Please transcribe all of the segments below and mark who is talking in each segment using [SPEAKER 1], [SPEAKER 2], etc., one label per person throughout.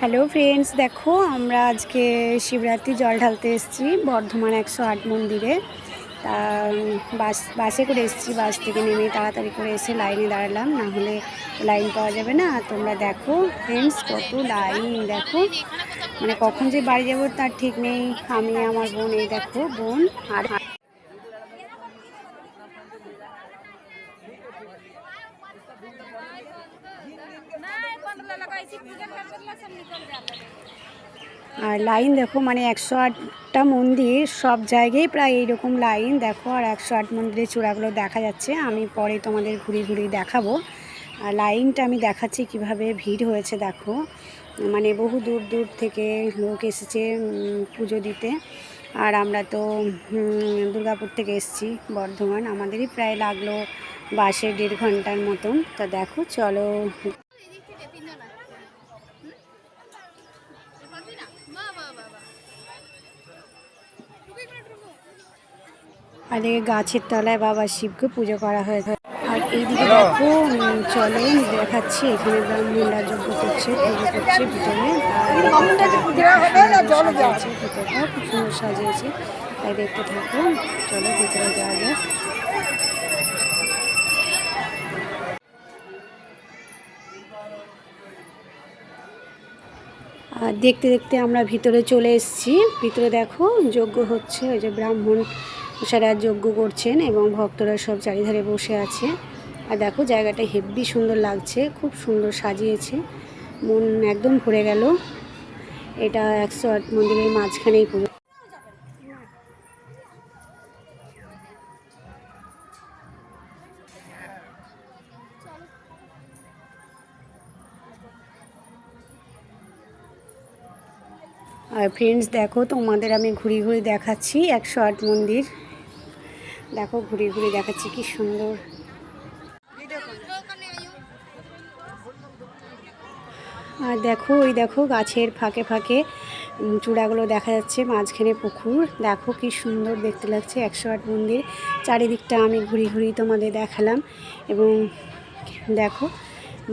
[SPEAKER 1] Hello friends, দেখো আমরা আজকে শিবরাত্রি জল ঢালতে এসেছি বর্ধমান একশো আট মন্দিরে। তা, বাস, বাসে করে এসেছি, বাস থেকে নেমে তাড়াতাড়ি করে এসে লাইনে দাঁড়ালাম, না হলে লাইন পাওয়া যাবে না। তোমরা দেখো ফ্রেন্ডস কত লাইন, দেখো। মানে কখন যে বাড়ি যাব তার ঠিক নেই, আমি, আমার বোন, এই দেখো বোন আর আর লাইন দেখো মানে একশো আটটা মন্দির, সব জায়গায় প্রায় এইরকম লাইন। দেখো, আর একশো আট মন্দিরের চূড়াগুলো দেখা যাচ্ছে। আমি পরে তোমাদের ঘুরি ঘুরি দেখাবো। আর লাইনটা আমি দেখাচ্ছি কীভাবে ভিড় হয়েছে, দেখো। মানে বহু দূর দূর থেকে লোক এসেছে পুজো দিতে। আর আমরা তো দুর্গাপুর থেকে এসেছি, বর্ধমান। আমাদেরই প্রায় লাগল বাসে দেড় ঘণ্টার মতন। তা দেখো, চলো। আর এই গাছের তলায় বাবা শিবকে পুজো করা হয়ে থাকে। আর এইদিকে দেখো চলে দেখাচ্ছি। এখানে ব্রাহ্মণরা যজ্ঞ করছে পুজো করছে ভিতরে। আর সাজিয়েছে ভিতরটা খুব সুন্দর সাজিয়েছে। তাই দেখতে থাকো চলো ভিতরে যাওয়া যাক। আর দেখতে দেখতে আমরা ভিতরে চলে এসেছি। ভিতরে দেখো যজ্ঞ হচ্ছে, ওই যে ব্রাহ্মণ সারা যজ্ঞ করছেন এবং ভক্তরা সব চারিধারে বসে আছে। আর দেখো জায়গাটা হেব্বি সুন্দর লাগছে, খুব সুন্দর সাজিয়েছে। মন একদম ভরে গেল। এটা একশো আট মন্দিরের মাঝখানেই পুরো। আর ফ্রেন্ডস দেখো, তোমাদের আমি ঘুরি ঘুরি দেখাচ্ছি একশো আট মন্দির। দেখো, ঘুরি ঘুরি দেখাচ্ছি, কি সুন্দর। আর দেখো, ওই দেখো, গাছের ফাঁকে ফাঁকে চূড়াগুলো দেখা যাচ্ছে, মাঝখানে পুকুর। দেখো, কি সুন্দর দেখতে লাগছে একশো আট মন্দির। চারিদিকটা আমি ঘুরি ঘুরি তোমাদের দেখালাম। এবং দেখো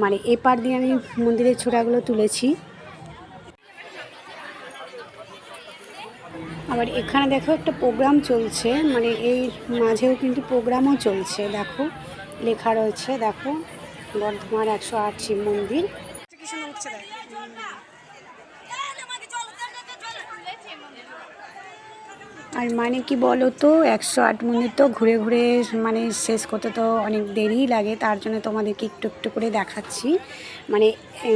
[SPEAKER 1] মানে এপার দিয়ে আমি মন্দিরের চূড়াগুলো তুলেছি। আবার এখানে দেখো একটা প্রোগ্রাম চলছে মানে এই মাঝেও কিন্তু প্রোগ্রামও চলছে, দেখো, লেখা রয়েছে, দেখো, বর্ধমান একশো আট শিব মন্দির।
[SPEAKER 2] কি সুন্দর উঠছে দেখ
[SPEAKER 1] আর মানে কি বলো তো একশো আট মন্দির তো ঘুরে ঘুরে মানে শেষ করতে তো অনেক দেরিই লাগে, তার জন্য তোমাদেরকে একটু একটু করে দেখাচ্ছি। মানে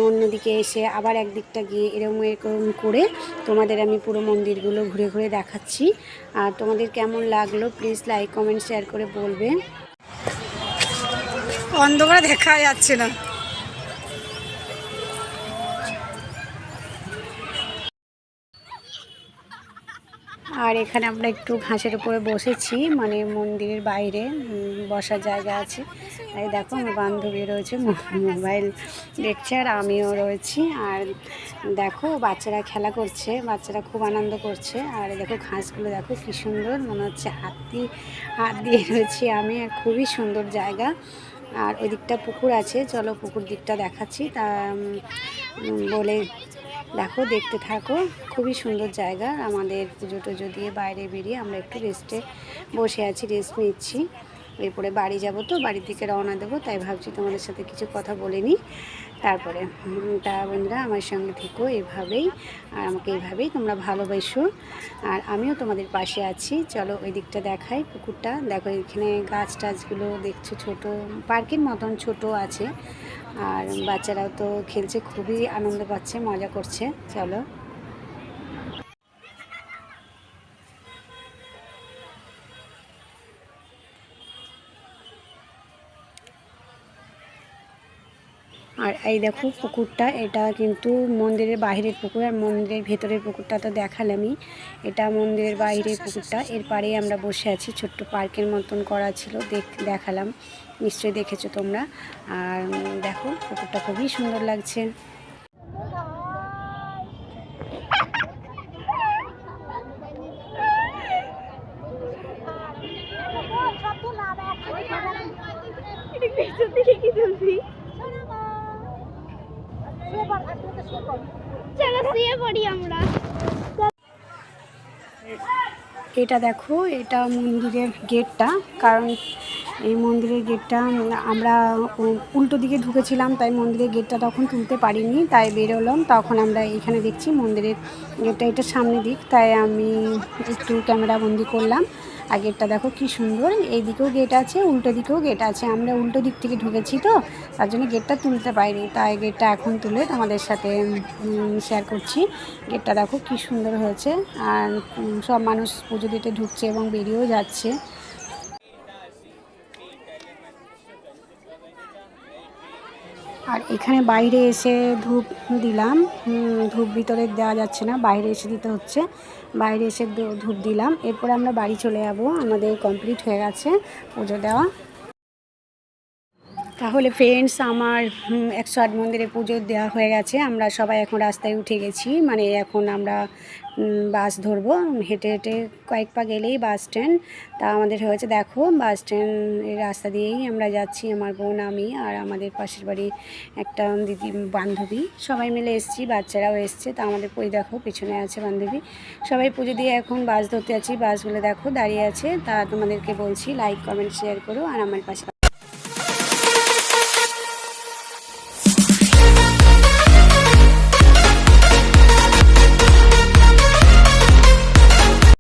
[SPEAKER 1] অন্যদিকে এসে আবার একদিকটা গিয়ে এরকম এরকম করে তোমাদের আমি পুরো মন্দিরগুলো ঘুরে ঘুরে দেখাচ্ছি। আর তোমাদের কেমন লাগল প্লিজ লাইক, কমেন্ট, শেয়ার করে বলবে।
[SPEAKER 2] অন্ধকারে দেখা যাচ্ছে না।
[SPEAKER 1] আর এখানে আমরা একটু ঘাসের উপরে বসেছি মানে মন্দিরের বাইরে বসার জায়গা আছে। এই দেখো আমার বান্ধবী রয়েছে মোবাইল দেখছে আর আমিও রয়েছি। আর দেখো বাচ্চারা খেলা করছে, বাচ্চারা খুব আনন্দ করছে। আর দেখো ঘাসগুলো দেখো কি সুন্দর, মনে হচ্ছে হাত দিয়ে হাত দিয়ে রয়েছি আমি, আর খুবই সুন্দর জায়গা। আর ওই দিকটা পুকুর আছে, চলো পুকুর দিকটা দেখাচ্ছি। তা বলে দেখো, দেখতে থাকো। খুবই সুন্দর জায়গা। আমাদের পুজো টুজো দিয়ে বাইরে বেরিয়ে আমরা একটু রেস্টে বসে আছি রেস্ট নিচ্ছি। এরপরে বাড়ি যাব তো, বাড়ির দিকে রওনা দেবো, তাই ভাবছি তোমাদের সাথে কিছু কথা বলে নিই। তারপরে তা বন্ধুরা, আমার সঙ্গে থেকো এভাবেই, আর আমাকে এইভাবেই তোমরা ভালোবাসো। আর আমিও তোমাদের পাশে আছি। চলো, ওই দিকটা দেখাই পুকুরটা। দেখো, এখানে গাছ টাছগুলো দেখছ, ছোট, পার্কের মতন ছোট আছে। আর বাচ্চারাও তো খেলছে খুবই আনন্দ পাচ্ছে মজা করছে চলো। আর এই দেখো পুকুরটা, এটা কিন্তু মন্দিরের বাইরের পুকুর, আর মন্দিরের ভেতরের পুকুরটা তো দেখালামই। এটা মন্দিরের বাইরের পুকুরটা, এর পাড়েই আমরা বসে আছি, ছোট্ট পার্কের মতন করা ছিল, দেখ, দেখালাম। নিশ্চয়ই দেখেছ তোমরা। আর দেখো, পুকুরটা খুবই সুন্দর লাগছে।
[SPEAKER 3] চলো শুয়ে পড়ি আমরা
[SPEAKER 1] এটা দেখো, এটা মন্দিরের গেটটা, কারণ এই মন্দিরের গেটটা আমরা উল্টো দিকে ঢুকেছিলাম, তাই মন্দিরের গেটটা তখন তুলতে পারিনি, তাই বেরোলাম, তখন আমরা এখানে দেখছি মন্দিরের গেটটা, এটা সামনে দিক, তাই আমি একটু ক্যামেরা বন্দি করলাম। গেটটা দেখো কি সুন্দর এই দিকেও গেট আছে, উল্টো দিকেও গেট আছে। আমরা উল্টো দিক থেকে ঢুকেছি তো, তার জন্য গেটটা তুলতে পারিনি। তাই গেটটা এখন তুলে তোমাদের সাথে শেয়ার করছি। গেটটা দেখো কি সুন্দর হয়েছে। আর সব মানুষ পুজো দিতে ঢুকছে এবং বেরিয়েও যাচ্ছে। আর এখানে বাইরে এসে ধূপ দিলাম। ধূপ ভিতরে দেওয়া যাচ্ছে না, বাইরে এসে দিতে হচ্ছে। বাইরে এসে ধূপ দিলাম। এরপরে আমরা বাড়ি চলে যাব। আমাদের কমপ্লিট হয়ে গেছে পুজো দেওয়া। তাহলে ফ্রেন্ডস আমার একশো আট মন্দিরে পুজো দেওয়া হয়ে গেছে। আমরা সবাই এখন রাস্তায় উঠে গেছি। মানে এখন আমরা বাস ধরবো। হেঁটে হেঁটে কয়েক পা গেলেই বাস স্ট্যান্ড তা আমাদের হয়েছে, দেখো, বাস স্ট্যান্ডের রাস্তা দিয়েই আমরা যাচ্ছি। আমার বোন, আমি আর আমাদের পাশের বাড়ি একটা দিদি, বান্ধবী। সবাই মিলে এসেছি, বাচ্চারাও এসছে। তা আমাদের পই দেখো, পিছনে আছে বান্ধবী। সবাই পুজো দিয়ে এখন বাস ধরতে আছি বাসগুলো দেখো, দাঁড়িয়ে আছে। তা তোমাদেরকে বলছি লাইক কমেন্ট শেয়ার করো। আর আমার পাশে